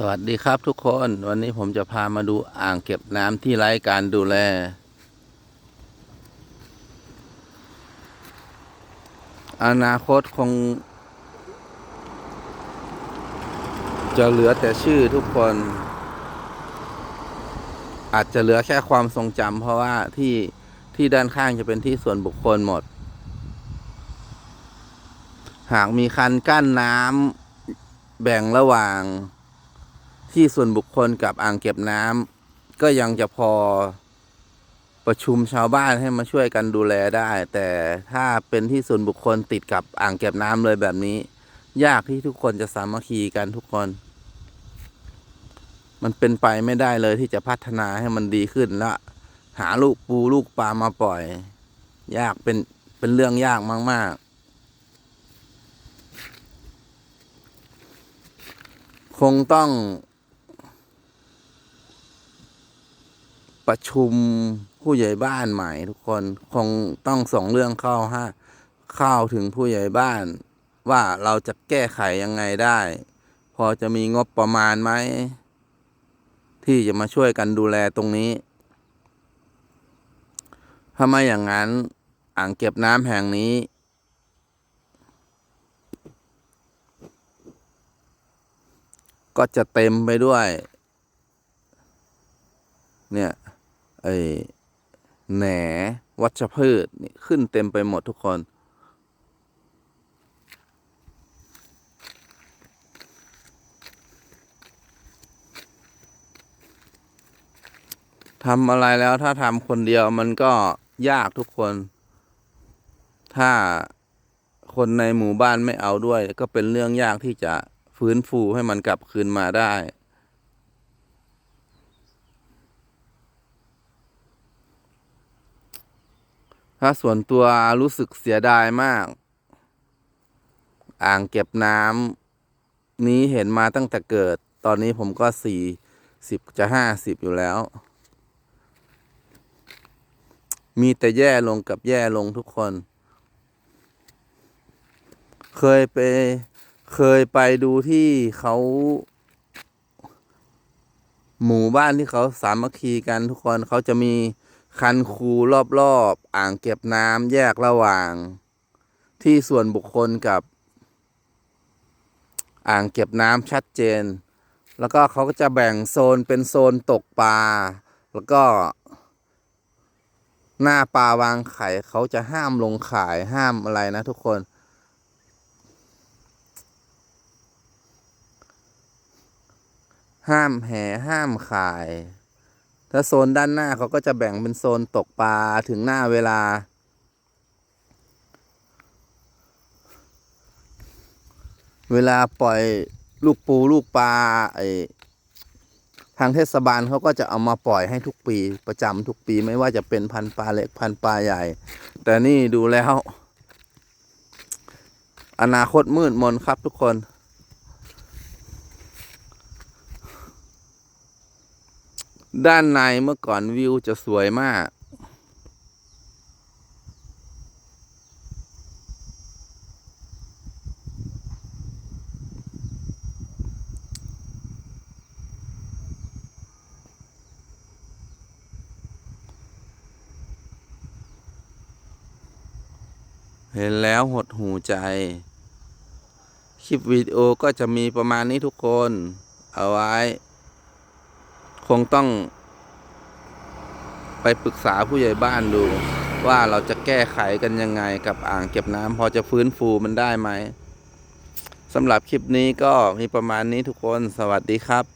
สวัสดีครับทุกคนวันนี้ผมจะพามาดูอ่างเก็บน้ำที่ไร้การดูแล อนาคตคง จะเหลือแต่ชื่อทุกคน อาจจะเหลือแค่ความทรงจำเพราะว่าที่ที่ด้านข้างจะเป็นที่ส่วนบุคคลหมด หากมีคันกั้นน้ำแบ่งระหว่าง ที่ส่วนบุคคลกับอ่างเก็บน้ำก็ยังจะพอประชุมชาวบ้านให้มาช่วยกันดูแลได้ แต่ถ้าเป็นที่ส่วนบุคคลติดกับอ่างเก็บน้ำเลยแบบนี้ ยากที่ทุกคนจะสามัคคีกันทุกคน มันเป็นไปไม่ได้เลยที่จะพัฒนาให้มันดีขึ้นและหาลูกปูลูกปลามาปล่อย ยากเป็นเป็นเรื่องยากมาก ๆ คงต้อง ประชุมผู้ใหญ่บ้านใหม่ทุกคนคงต้องส่งเรื่องเข้าฮะเข้าถึงผู้ใหญ่บ้าน ว่าเราจะแก้ไขยังไงได้ พอจะมีงบประมาณไหม ที่จะมาช่วยกันดูแลตรงนี้ถ้าไม่อย่างนั้นอ่างเก็บน้ำแห่งนี้ ก็จะเต็มไปด้วย เนี่ย ไอ้แหนวัชพืชนี่ขึ้นเต็มไปหมดทุกคน ทำอะไรแล้วถ้าทำคนเดียวมันก็ยากทุกคน ถ้าคนในหมู่บ้านไม่เอาด้วย ก็เป็นเรื่องยากที่จะฟื้นฟูให้มันกลับคืนมาได้ ถ้าส่วนตัวรู้สึกเสียดายมาก อ่างเก็บน้ำนี้เห็นมาตั้งแต่เกิด ตอนนี้ผมก็สี่สิบจะห้าสิบอยู่แล้ว มีแต่แย่ลงกับแย่ลงทุกคน เคยไป เคยไปดูที่เขาหมู่บ้านที่เขาสามัคคีกันทุกคนเขาจะมี คันคูรอบๆอ่างเก็บน้ำแยกระหว่าง ที่ส่วนบุคคลกับ อ่างเก็บน้ำชัดเจน แล้วก็เขาก็จะแบ่งโซนเป็นโซนตกปลา แล้วก็ หน้าปลาวางไข่เขาจะห้ามลงขายห้ามอะไรนะทุกคนห้ามแห่ห้ามขาย ถ้าโซนด้านหน้าเขาก็จะแบ่งเป็นโซนตกปลาถึงหน้าเวลา เวลาปล่อยลูกปูลูกปลาไอทางเทศบาลเขาก็จะเอามาปล่อยให้ทุกปีประจำทุกปีไม่ว่าจะเป็นพันปลาเล็กพันปลาใหญ่ แต่นี่ดูแล้ว อนาคตมืดมนครับทุกคน ด้านในเมื่อก่อนวิวจะสวยมาก เห็นแล้วหดหูใจ คลิปวิดีโอก็จะมีประมาณนี้ทุกคน เอาไว้ คงต้อง ไปปรึกษาผู้ใหญ่บ้านดู ว่าเราจะแก้ไขกันยังไงกับอ่างเก็บน้ำพอจะฟื้นฟูมันได้ไหมสำหรับคลิปนี้ก็มีประมาณนี้ทุกคนสวัสดีครับ